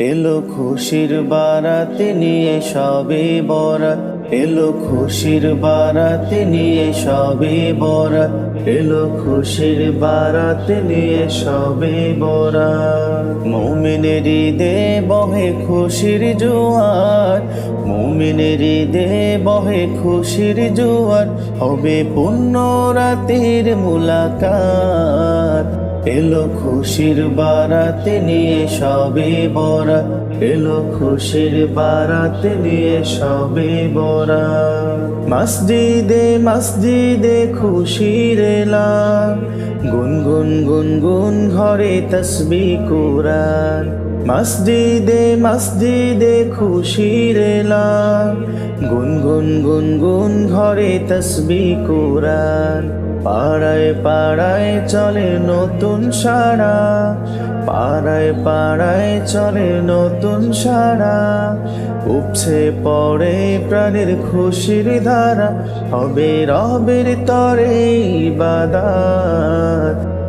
এলো খুশির বারাতে নিয়ে সবে বরাত। এলো খুশির বারাতে নিয়ে সবে বরাত। এলো খুশির বারাতে নিয়ে সবে বরাত। মুমিনের দে বহে খুশির জোয়ার। মুমিনের দে বহে খুশির জোয়ার। হবে পুণ্য রাতের মুলাকাত। এলো খুশির বারাতে নিয়ে সবে বরাত এলো খুশির বারাতে নিয়ে সবে বরাত মসজিদে মসজিদে খুশির এলাম গুনগুন গুনগুন ঘরে তসবি কোরআন। মসজিদে মসজিদে খুশির এলাম গুনগুন গুনগুন ঘরে তসবি কোরআন। পাড়ায় পাড়ায় চলে নতুন সারা, পাড়ায় পাড়ায় চলে নতুন সারা। উপছে পড়ে প্রাণের খুশির ধারা, হবে রবের তরে বাদাত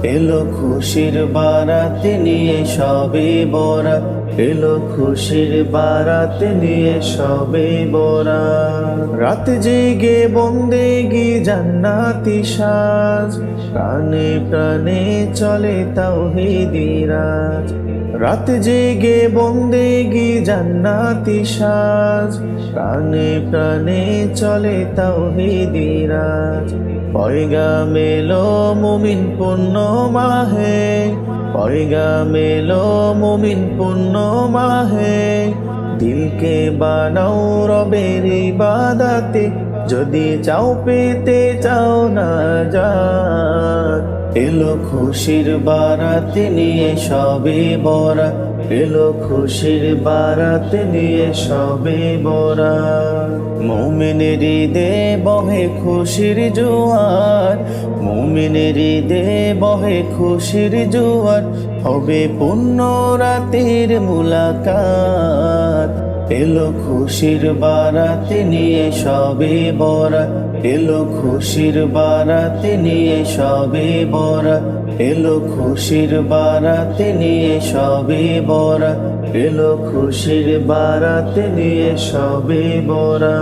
এলো খুশির বারাতে নিয়ে সবে বরা। এলো খুশির বারাতে নিয়ে সবে বরা। রাত জেগে বন্দে গি জান্নাতি সাজ। প্রাণে প্রাণে চলে তাওহিদিরাজ রাত জেগে বন্দেগি জান্নাতি সাজ। প্রাণে প্রাণে চলে তাও তাওহিদিরাজ পয়গা মেলো মুমিন পূর্ণ মাহে। পয়গা মেলো মুমিন পূর্ণ মাহে। দিলকে বানাও রবের ইবাদাতে। যদি চাও পেতে চাও না যা এলো খুশির বারাতে নিয়ে সবে বরা। এলো খুশির বারাতে নিয়ে সবে বরা। মুমিনের দে বহে খুশির জোয়ার। মুমিনের দে বহে খুশির জোয়ার। হবে পুণ্য রাতের মুলাকাত। এলো খুশির বারাতে নিয়ে সবে বরা এলো খুশির বারাতে নিয়ে সবে বরা এলো খুশির বারাতে নিয়ে সবে বরা এলো খুশির বারাতে নিয়ে সবে বরা